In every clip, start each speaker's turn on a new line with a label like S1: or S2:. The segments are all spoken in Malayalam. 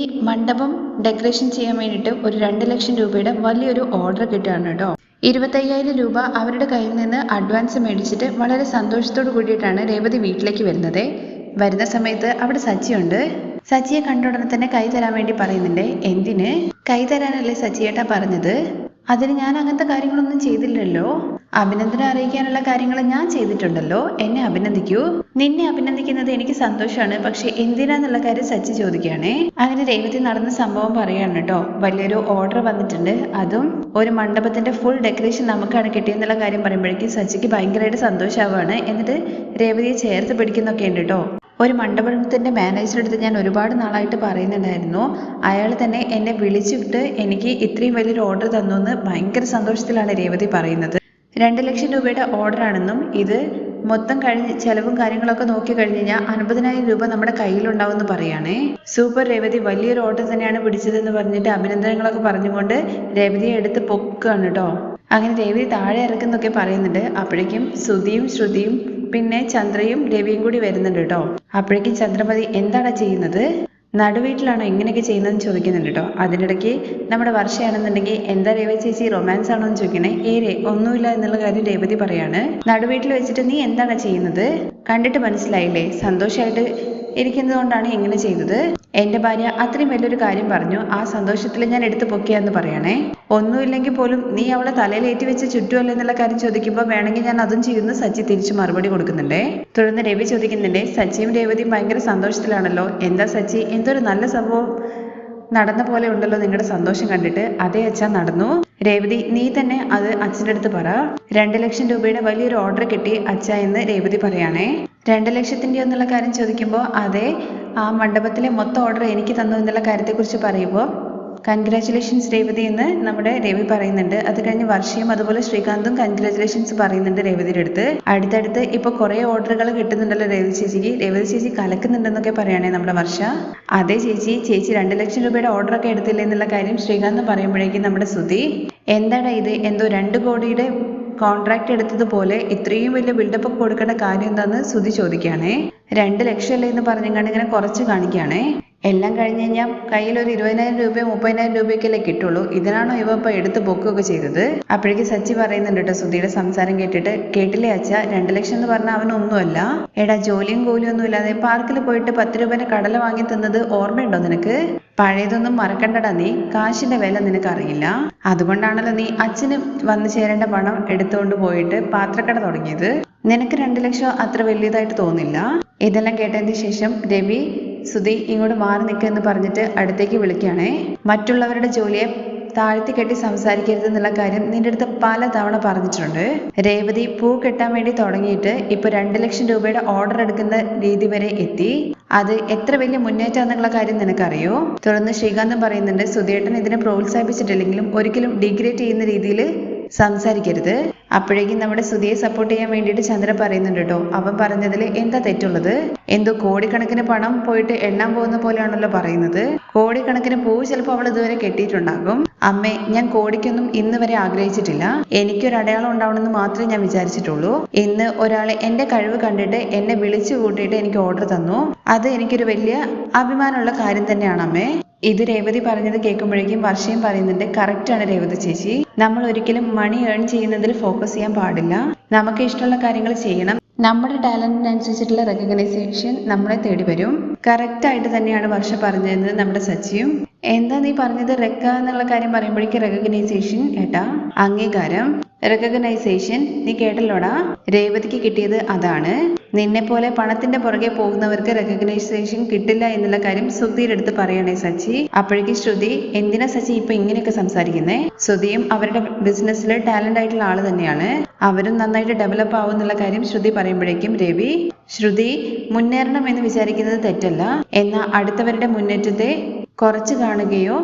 S1: ഈ മണ്ഡപം ഡെക്കറേഷൻ ചെയ്യാൻ വേണ്ടിയിട്ട് ഒരു രണ്ട് ലക്ഷം രൂപയുടെ വലിയൊരു ഓർഡർ കിട്ടുകയാണ് കേട്ടോ. ഇരുപത്തയ്യായിരം രൂപ അവരുടെ കയ്യിൽ നിന്ന് അഡ്വാൻസ് മേടിച്ചിട്ട് വളരെ സന്തോഷത്തോടു കൂടിയിട്ടാണ് രേവതി വീട്ടിലേക്ക് വരുന്നത്. വരുന്ന സമയത്ത് അവിടെ സച്ചിയുണ്ട്. സച്ചിയെ കണ്ട ഉടനെ തന്നെ കൈ തരാൻ വേണ്ടി പറയുന്നുണ്ട് എന്തിന്? കൈ തരാനല്ലേ സച്ചിയേട്ടാ പറഞ്ഞത്? അതിന് ഞാൻ അങ്ങനത്തെ കാര്യങ്ങളൊന്നും ചെയ്തില്ലല്ലോ. അഭിനന്ദനം അറിയിക്കാനുള്ള കാര്യങ്ങൾ ഞാൻ ചെയ്തിട്ടുണ്ടല്ലോ. എന്നെ അഭിനന്ദിക്കൂ. നിന്നെ അഭിനന്ദിക്കുന്നത് എനിക്ക് സന്തോഷമാണ് പക്ഷെ എന്തിനാന്നുള്ള കാര്യം സച്ചി ചോദിക്കുകയാണേ. അങ്ങനെ രേവതി നടന്ന സംഭവം പറയാണ് കേട്ടോ. വലിയൊരു ഓർഡർ വന്നിട്ടുണ്ട്. അതും ഒരു മണ്ഡപത്തിന്റെ ഫുൾ ഡെക്കറേഷൻ നമുക്കാണ് കിട്ടിയെന്നുള്ള കാര്യം പറയുമ്പോഴേക്കും സച്ചിക്ക് ഭയങ്കരമായിട്ട് സന്തോഷമാവാണ് എന്നിട്ട് രേവതിയെ ചേർത്ത് പിടിക്കുന്നൊക്കെ ഉണ്ട് കേട്ടോ. ഒരു മണ്ഡപത്തിന്റെ മാനേജറെടുത്ത് ഞാൻ ഒരുപാട് നാളായിട്ട് പറയുന്നുണ്ടായിരുന്നു. അയാൾ തന്നെ എന്നെ വിളിച്ചിട്ട് എനിക്ക് ഇത്രയും വലിയൊരു ഓർഡർ തന്നു എന്ന് ഭയങ്കര സന്തോഷത്തിലാണ് രേവതി പറയുന്നത്. രണ്ട് ലക്ഷം രൂപയുടെ ഓർഡറാണെന്നും ഇത് മൊത്തം കഴിഞ്ഞ് ചെലവും കാര്യങ്ങളൊക്കെ നോക്കി കഴിഞ്ഞ് കഴിഞ്ഞാൽ അൻപതിനായിരം രൂപ നമ്മുടെ കയ്യിലുണ്ടാവുമെന്ന് പറയുകയാണേ സൂപ്പർ രേവതി വലിയൊരു ഓർഡർ തന്നെയാണ് പിടിച്ചതെന്ന് പറഞ്ഞിട്ട് അഭിനന്ദനങ്ങളൊക്കെ പറഞ്ഞുകൊണ്ട് രേവതിയെ എടുത്ത് പൊക്കുകയാണ് കേട്ടോ അങ്ങനെ രേവതി താഴെ ഇറക്കുന്നൊക്കെ പറയുന്നുണ്ട്. അപ്പോഴേക്കും ശ്രുതിയും ശ്രുതിയും പിന്നെ ചന്ദ്രയും രവിയും കൂടി വരുന്നുണ്ട് കേട്ടോ അപ്പോഴേക്കും ചന്ദ്രമതി എന്താണ് ചെയ്യുന്നത്? നടുവീട്ടിലാണോ ഇങ്ങനെയൊക്കെ ചെയ്യുന്നതെന്ന് ചോദിക്കുന്നുണ്ട് കേട്ടോ. അതിനിടയ്ക്ക് നമ്മുടെ വർഷയാണെന്നുണ്ടെങ്കിൽ എന്താ രേവതി ചേച്ചി റൊമാൻസ് ആണോ എന്ന് ചോദിക്കണേ ഏരെ ഒന്നുമില്ല എന്നുള്ള കാര്യം രേവതി പറയാണ്. നടുവീട്ടിൽ വെച്ചിട്ട് നീ എന്താണ് ചെയ്യുന്നത്? കണ്ടിട്ട് മനസ്സിലായില്ലേ? സന്തോഷമായിട്ട് ഇരിക്കുന്നത് കൊണ്ടാണ് ഇങ്ങനെ ചെയ്തത്. എന്റെ ഭാര്യ അത്രയും വലിയൊരു കാര്യം പറഞ്ഞു. ആ സന്തോഷത്തിൽ ഞാൻ എടുത്തു പൊക്കിയാന്ന് പറയണേ. ഒന്നുമില്ലെങ്കിൽ പോലും നീ അവളെ തലയിലേറ്റി വെച്ച് ചുറ്റുമല്ല എന്നുള്ള കാര്യം ചോദിക്കുമ്പോൾ വേണമെങ്കിൽ ഞാൻ അതും ചെയ്യുന്നു സച്ചി തിരിച്ചു മറുപടി കൊടുക്കുന്നുണ്ടേ. തുടർന്ന് രവി ചോദിക്കുന്നുണ്ടേ സച്ചിയും രേവതിയും ഭയങ്കര സന്തോഷത്തിലാണല്ലോ. എന്താ സച്ചി? എന്തൊരു നല്ല സംഭവം. നടന്ന പോലെ ഉണ്ടല്ലോ നിങ്ങളുടെ സന്തോഷം കണ്ടിട്ട്. അതേ അച്ഛ നടന്നു. രേവതി നീ തന്നെ അത് അച്ഛന്റെ അടുത്ത് പറ. രണ്ട് ലക്ഷം രൂപയുടെ വലിയൊരു ഓർഡർ കിട്ടി അച്ഛ എന്ന് രേവതി പറയാണേ. രണ്ട് ലക്ഷത്തിന്റെ എന്നുള്ള കാര്യം ചോദിക്കുമ്പോൾ അതെ ആ മണ്ഡപത്തിലെ മൊത്തം ഓർഡർ എനിക്ക് തന്നു എന്നുള്ള കാര്യത്തെക്കുറിച്ച് പറയുമ്പോൾ കൺഗ്രാറ്റുലേഷൻസ് രേവതി എന്ന് നമ്മുടെ രവി പറയുന്നുണ്ട്. അത് കഴിഞ്ഞ് വർഷയും അതുപോലെ ശ്രീകാന്തും കൺഗ്രാറ്റുലേഷൻസ് പറയുന്നുണ്ട് രേവതിയുടെ അടുത്ത്. അടുത്തടുത്ത് ഇപ്പൊ കുറെ ഓർഡറുകൾ കിട്ടുന്നുണ്ടല്ലോ രേവതി ചേച്ചിക്ക്. രേവതി ചേച്ചി കലക്കുന്നുണ്ടെന്നൊക്കെ പറയുകയാണെങ്കിൽ നമ്മുടെ വർഷ. അതേ ചേച്ചി ചേച്ചി രണ്ട് ലക്ഷം രൂപയുടെ ഓർഡർ ഒക്കെ എടുത്തില്ലേ എന്നുള്ള കാര്യം ശ്രീകാന്ത് പറയുമ്പോഴേക്കും നമ്മുടെ ശ്രുതി. എന്താണ് ഇത്? എന്തോ രണ്ട് കോടിയുടെ കോൺട്രാക്ട് എടുത്തതുപോലെ ഇത്രയും വലിയ ബിൽഡപ്പ് കൊടുക്കേണ്ട കാര്യം എന്താന്ന് ശ്രുതി ചോദിക്കുകയാണേ. രണ്ട് ലക്ഷം അല്ലേ എന്ന് പറഞ്ഞുകൊണ്ട് ഇങ്ങനെ കുറച്ച് കാണിക്കുകയാണേ. എല്ലാം കഴിഞ്ഞ് കഴിഞ്ഞാൽ കയ്യിൽ ഒരു ഇരുപതിനായിരം രൂപയോ മുപ്പതിനായിരം രൂപയൊക്കെയല്ലേ കിട്ടുള്ളൂ. ഇതിനാണോ ഇവ ഇപ്പൊ എടുത്ത് പൊക്കുകയൊക്കെ ചെയ്തത്? അപ്പോഴേക്ക് സച്ചി പറയുന്നുണ്ട് കേട്ടോ സുധിയുടെ സംസാരം കേട്ടിട്ട്. കേട്ടില്ലേ അച്ഛ രണ്ട് ലക്ഷം എന്ന് പറഞ്ഞാൽ അവനൊന്നുമല്ല. എടാ ജോലിയും കൂലിയും ഒന്നും ഇല്ലാതെ പാർക്കിൽ പോയിട്ട് പത്ത് രൂപേനെ കടല വാങ്ങി തന്നത് ഓർമ്മയുണ്ടോ നിനക്ക്? പഴയതൊന്നും മറക്കണ്ടടാ നീ. കാശിന്റെ വില നിനക്ക് അറിയില്ല അതുകൊണ്ടാണല്ലോ നീ അച്ഛന് വന്നു ചേരേണ്ട പണം എടുത്തുകൊണ്ട് പോയിട്ട് പാത്രക്കട തുടങ്ങിയത്. നിനക്ക് രണ്ട് ലക്ഷം അത്ര വലിയതായിട്ട് തോന്നില്ല? ഇതെല്ലാം കേട്ടതിന് ശേഷം രവി സുധി ഇങ്ങോട്ട് മാറി നിൽക്കുക എന്ന് പറഞ്ഞിട്ട് അടുത്തേക്ക് വിളിക്കുകയാണേ. മറ്റുള്ളവരുടെ ജോലിയെ താഴ്ത്തി കെട്ടി സംസാരിക്കരുത് എന്നുള്ള കാര്യം നിന്റെ അടുത്ത് പല തവണ പറഞ്ഞിട്ടുണ്ട്. രേവതി പൂ കെട്ടാൻ വേണ്ടി തുടങ്ങിയിട്ട് ഇപ്പൊ രണ്ട് ലക്ഷം രൂപയുടെ ഓർഡർ എടുക്കുന്ന രീതി വരെ എത്തി. അത് എത്ര വലിയ മുന്നേറ്റം എന്നുള്ള കാര്യം നിനക്കറിയോ? തുടർന്ന് ശ്രീകാന്തും പറയുന്നുണ്ട് സുധേട്ടൻ ഇതിനെ പ്രോത്സാഹിപ്പിച്ചിട്ടില്ലെങ്കിലും ഒരിക്കലും ഡിഗ്രേഡ് ചെയ്യുന്ന രീതിയിൽ സംസാരിക്കരുത്. അപ്പോഴേക്കും നമ്മുടെ സുധിയെ സപ്പോർട്ട് ചെയ്യാൻ വേണ്ടിയിട്ട് ചന്ദ്ര പറയുന്നുണ്ട് കേട്ടോ. അവൻ പറഞ്ഞതിൽ എന്താ തെറ്റുള്ളത്? എന്തോ കോടിക്കണക്കിന് പണം പോയിട്ട് എണ്ണാൻ പോകുന്ന പോലെയാണല്ലോ പറയുന്നത്. കോടിക്കണക്കിന് പൂ ചിലപ്പോൾ അവൾ ഇതുവരെ കെട്ടിയിട്ടുണ്ടാകും. അമ്മേ ഞാൻ കോടിക്കൊന്നും ഇന്ന് വരെ ആഗ്രഹിച്ചിട്ടില്ല. എനിക്കൊരു അടയാളം ഉണ്ടാവണമെന്ന് മാത്രമേ ഞാൻ വിചാരിച്ചിട്ടുള്ളൂ. ഇന്ന് ഒരാളെ എന്റെ കഴിവ് കണ്ടിട്ട് എന്നെ വിളിച്ചു കൂട്ടിയിട്ട് എനിക്ക് ഓർഡർ തന്നു. അത് എനിക്കൊരു വലിയ അഭിമാനമുള്ള കാര്യം തന്നെയാണ് അമ്മേ. ഇത് രേവതി പറഞ്ഞത് കേൾക്കുമ്പോഴേക്കും വർഷയും പറയുന്നുണ്ട് കറക്റ്റ് ആണ് രേവതി ചേച്ചി. നമ്മൾ ഒരിക്കലും മണി ഏൺ ചെയ്യുന്നതിൽ ഫോക്കസ് ചെയ്യാൻ പാടില്ല. നമുക്ക് ഇഷ്ടമുള്ള കാര്യങ്ങൾ ചെയ്യണം. നമ്മുടെ ടാലന്റിനനുസരിച്ചിട്ടുള്ള റെക്കഗ്നൈസേഷൻ നമ്മളെ തേടി വരും. കറക്റ്റായിട്ട് തന്നെയാണ് വർഷ പറഞ്ഞത് നമ്മുടെ സച്ചിയും. എന്താ നീ പറഞ്ഞത് റെക്ക എന്നുള്ള കാര്യം പറയുമ്പോഴേക്ക് റെക്കഗ്നൈസേഷൻ കേട്ടാ അംഗീകാരം. റെക്കഗ്നൈസേഷൻ നീ കേട്ടല്ലോടാ? രേവതിക്ക് കിട്ടിയത് അതാണ്. നിന്നെ പോലെ പണത്തിന്റെ പുറകെ പോകുന്നവർക്ക് റെക്കഗ്നൈസേഷൻ കിട്ടില്ല എന്നുള്ള കാര്യം ശ്രുതിയുടെ അടുത്ത് പറയണേ സച്ചി. അപ്പോഴേക്കും ശ്രുതി എന്തിനാ സച്ചി ഇപ്പൊ ഇങ്ങനെയൊക്കെ സംസാരിക്കുന്നേ? ശ്രുതിയും അവരുടെ ബിസിനസ്സിൽ ടാലന്റ് ആയിട്ടുള്ള ആൾ തന്നെയാണ്. അവരും നന്നായിട്ട് ഡെവലപ്പ് ആവും എന്നുള്ള കാര്യം ശ്രുതി പറയുമ്പോഴേക്കും രവി ശ്രുതി മുന്നേറണം എന്ന് വിചാരിക്കുന്നത് തെറ്റല്ല. എന്നാൽ അടുത്തവരുടെ മുന്നേറ്റത്തെ കുറച്ച് കാണുകയോ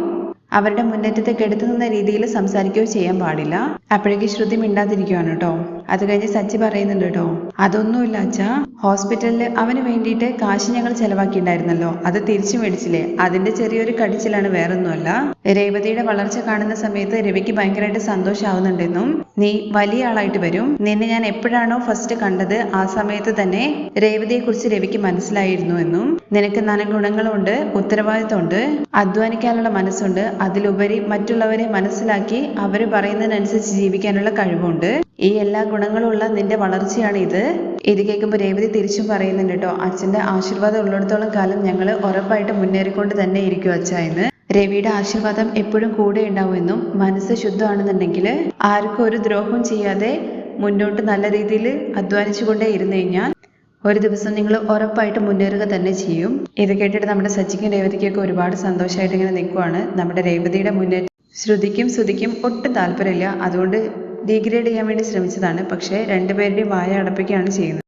S1: അവരുടെ മുന്നേറ്റത്തെ കെടുത്തുനിന്ന രീതിയിൽ സംസാരിക്കുകയോ ചെയ്യാൻ പാടില്ല. അപ്പോഴേക്ക് ശ്രുതി മിണ്ടാതിരിക്കുകയാണ് കേട്ടോ. അത് കഴിഞ്ഞ് സച്ചി പറയുന്നുണ്ട് കേട്ടോ അതൊന്നുമില്ല അച്ഛാ. ഹോസ്പിറ്റലിൽ അവന് വേണ്ടിയിട്ട് കാശ് ഞങ്ങൾ ചെലവാക്കിയിട്ടുണ്ടായിരുന്നല്ലോ. അത് തിരിച്ചു മേടിച്ചില്ലേ? അതിന്റെ ചെറിയൊരു കടിച്ചിലാണ് വേറൊന്നുമല്ല. രേവതിയുടെ വളർച്ച കാണുന്ന സമയത്ത് രവിക്ക് ഭയങ്കരമായിട്ട് സന്തോഷാവുന്നുണ്ടെന്നും നീ വലിയ ആളായിട്ട് വരും. നിന്നെ ഞാൻ എപ്പോഴാണോ ഫസ്റ്റ് കണ്ടത് ആ സമയത്ത് തന്നെ രേവതിയെ കുറിച്ച് രവിക്ക് മനസ്സിലായിരുന്നു എന്നും നിനക്ക് നല്ല ഗുണങ്ങളുണ്ട് ഉത്തരവാദിത്തമുണ്ട് അധ്വാനിക്കാനുള്ള മനസ്സുണ്ട്. അതിലുപരി മറ്റുള്ളവരെ മനസ്സിലാക്കി അവർ പറയുന്നതിനനുസരിച്ച് ജീവിക്കാനുള്ള കഴിവുണ്ട്. ഈ എല്ലാ ഗുണങ്ങളുള്ള നിന്റെ വളർച്ചയാണ് ഇത് ഇത് കേൾക്കുമ്പോൾ രേവതി തിരിച്ചും പറയുന്നുണ്ട് കേട്ടോ അച്ഛന്റെ ആശീർവാദം ഉള്ളിടത്തോളം കാലം ഞങ്ങൾ ഉറപ്പായിട്ട് മുന്നേറിക്കൊണ്ട് തന്നെ ഇരിക്കും അച്ഛ എന്ന്. രവിയുടെ ആശീർവാദം എപ്പോഴും കൂടെ ഉണ്ടാവുമെന്നും മനസ്സ് ശുദ്ധമാണെന്നുണ്ടെങ്കിൽ ആർക്കും ഒരു ദ്രോഹം ചെയ്യാതെ മുന്നോട്ട് നല്ല രീതിയിൽ അധ്വാനിച്ചുകൊണ്ടേ ഇരുന്നു കഴിഞ്ഞാൽ ഒരു ദിവസം നിങ്ങൾ ഉറപ്പായിട്ട് മുന്നേറുക തന്നെ ചെയ്യും. ഇത് കേട്ടിട്ട് നമ്മുടെ സച്ചിക്കും രേവതിക്കൊക്കെ ഒരുപാട് സന്തോഷമായിട്ട് ഇങ്ങനെ നിൽക്കുവാണ്. നമ്മുടെ രേവതിയുടെ മുന്നേറ്റം ശ്രുതിക്കും ശ്രുതിക്കും ഒട്ടും താല്പര്യമില്ല. അതുകൊണ്ട് ഡീഗ്രേഡ് ചെയ്യാൻ വേണ്ടി ശ്രമിച്ചതാണ്. പക്ഷേ രണ്ടുപേരുടെയും വായ അടപ്പിക്കുകയാണ് ചെയ്യുന്നത്.